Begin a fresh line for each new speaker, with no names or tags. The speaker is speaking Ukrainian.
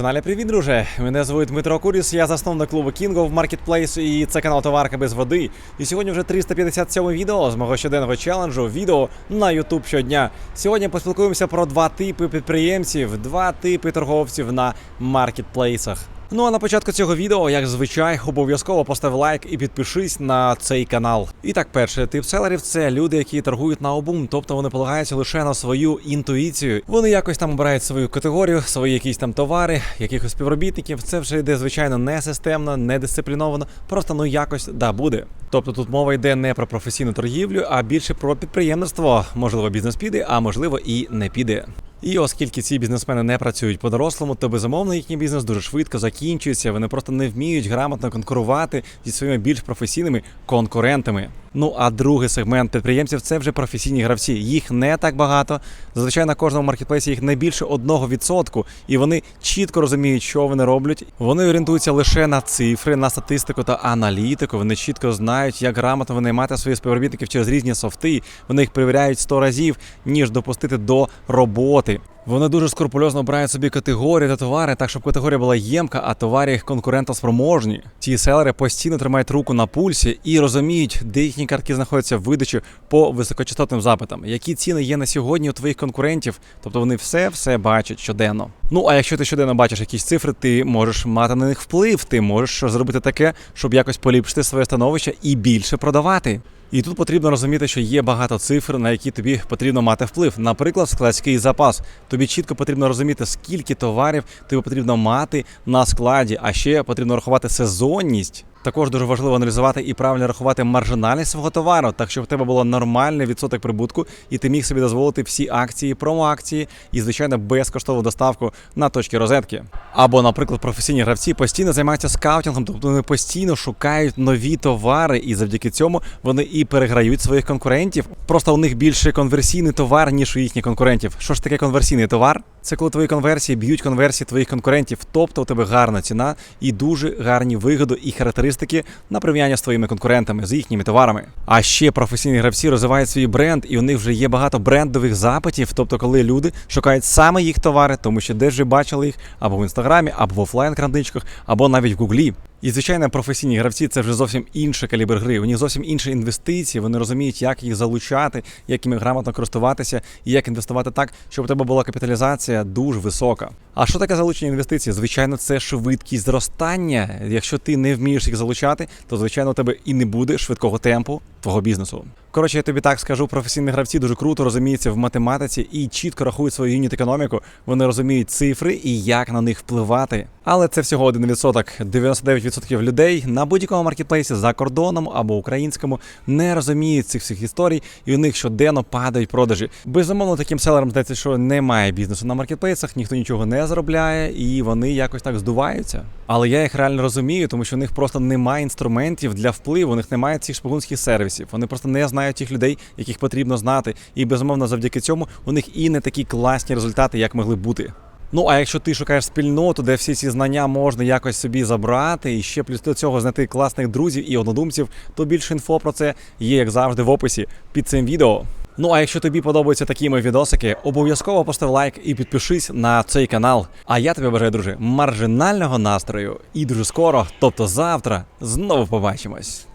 Маржиналі, привіт, друже! Мене звуть Дмитро Куріс, я засновник клубу Кінго в Marketplace і це канал Товарка без води. І сьогодні вже 357 відео з мого щоденного челенджу. Відео на YouTube щодня. Сьогодні поспілкуємося про два типи підприємців, два типи торговців на маркетплейсах. Ну а на початку цього відео, як зазвичай, обов'язково постав лайк і підпишись на цей канал. І так, перший тип селерів це люди, які торгують на обум, тобто вони полагаються лише на свою інтуїцію. Вони якось там обирають свою категорію, свої якісь там товари, якихось співробітників. Це вже йде звичайно не системно, не дисципліновано, просто ну якось да буде. Тобто тут мова йде не про професійну торгівлю, а більше про підприємництво. Можливо, бізнес піде, а можливо і не піде. І оскільки ці бізнесмени не працюють по-дорослому, то безумовно їхній бізнес дуже швидко закінчується. Вони просто не вміють грамотно конкурувати зі своїми більш професійними конкурентами. Ну а другий сегмент підприємців це вже професійні гравці. Їх не так багато. Зазвичай на кожному маркетплейсі їх не більше 1%, і вони чітко розуміють, що вони роблять. Вони орієнтуються лише на цифри, на статистику та аналітику. Вони чітко знають, як грамотно винаймати своїх співробітників через різні софти. Вони їх перевіряють 100 разів, ніж допустити до роботи. Вони дуже скрупульозно обирають собі категорії та товари, так щоб категорія була ємка, а товари конкурентоспроможні. Ці селери постійно тримають руку на пульсі і розуміють, де їхні картки знаходяться в видачі по високочастотним запитам, які ціни є на сьогодні у твоїх конкурентів. Тобто вони все все бачать щоденно. Ну а якщо ти щоденно бачиш якісь цифри, ти можеш мати на них вплив. Ти можеш зробити таке, щоб якось поліпшити своє становище і більше продавати. І тут потрібно розуміти, що є багато цифр, на які тобі потрібно мати вплив. Наприклад, складський запас. Тобі чітко потрібно розуміти, скільки товарів тобі потрібно мати на складі, а ще потрібно рахувати сезонність. Також дуже важливо аналізувати і правильно рахувати маржинальність свого товару, так щоб в тебе було нормальний відсоток прибутку, і ти міг собі дозволити всі акції, промоакції і, звичайно, безкоштовну доставку на точки розетки. Або, наприклад, професійні гравці постійно займаються скаутингом, тобто вони постійно шукають нові товари, і завдяки цьому вони і переграють своїх конкурентів. Просто у них більше конверсійний товар, ніж у їхніх конкурентів. Що ж таке конверсійний товар? Це коли твої конверсії б'ють конверсії твоїх конкурентів, тобто у тебе гарна ціна і дуже гарні вигоди і характеристики на порівняння з твоїми конкурентами, з їхніми товарами. А ще професійні гравці розвивають свій бренд, і у них вже є багато брендових запитів, тобто коли люди шукають саме їх товари, тому що десь вже бачили їх або в інстаграмі, або в офлайн крамничках, або навіть в гуглі. І звичайно, професійні гравці це вже зовсім інший калібр гри. У них зовсім інші інвестиції. Вони розуміють, як їх залучати, як іми грамотно користуватися і як інвестувати так, щоб у тебе була капіталізація дуже висока. А що таке залучення інвестицій? Звичайно, це швидкість зростання. Якщо ти не вмієш їх залучати, то звичайно у тебе і не буде швидкого темпу твого бізнесу. Коротше, я тобі так скажу, професійні гравці дуже круто розуміються в математиці і чітко рахують свою юніт економіку. Вони розуміють цифри і як на них впливати. Але це всього 1%. 99% людей на будь-якому маркетплейсі за кордоном або українському не розуміють цих всіх історій, і у них щоденно падають продажі. Безумовно, таким селерам здається, що немає бізнесу на маркетплейсах, ніхто нічого не заробляє, і вони якось так здуваються. Але я їх реально розумію, тому що у них просто немає інструментів для впливу, у них немає цих шпигунських сервісів. Вони просто не знають тих людей, яких потрібно знати. І безумовно, завдяки цьому у них і не такі класні результати, як могли бути. Ну, а якщо ти шукаєш спільноту, де всі ці знання можна якось собі забрати, і ще плюс до цього знайти класних друзів і однодумців, то більше інфо про це є, як завжди, в описі під цим відео. Ну а якщо тобі подобаються такі мої відосики, обов'язково постав лайк і підпишись на цей канал. А я тобі бажаю, друже, маржинального настрою і дуже скоро, тобто завтра, знову побачимось.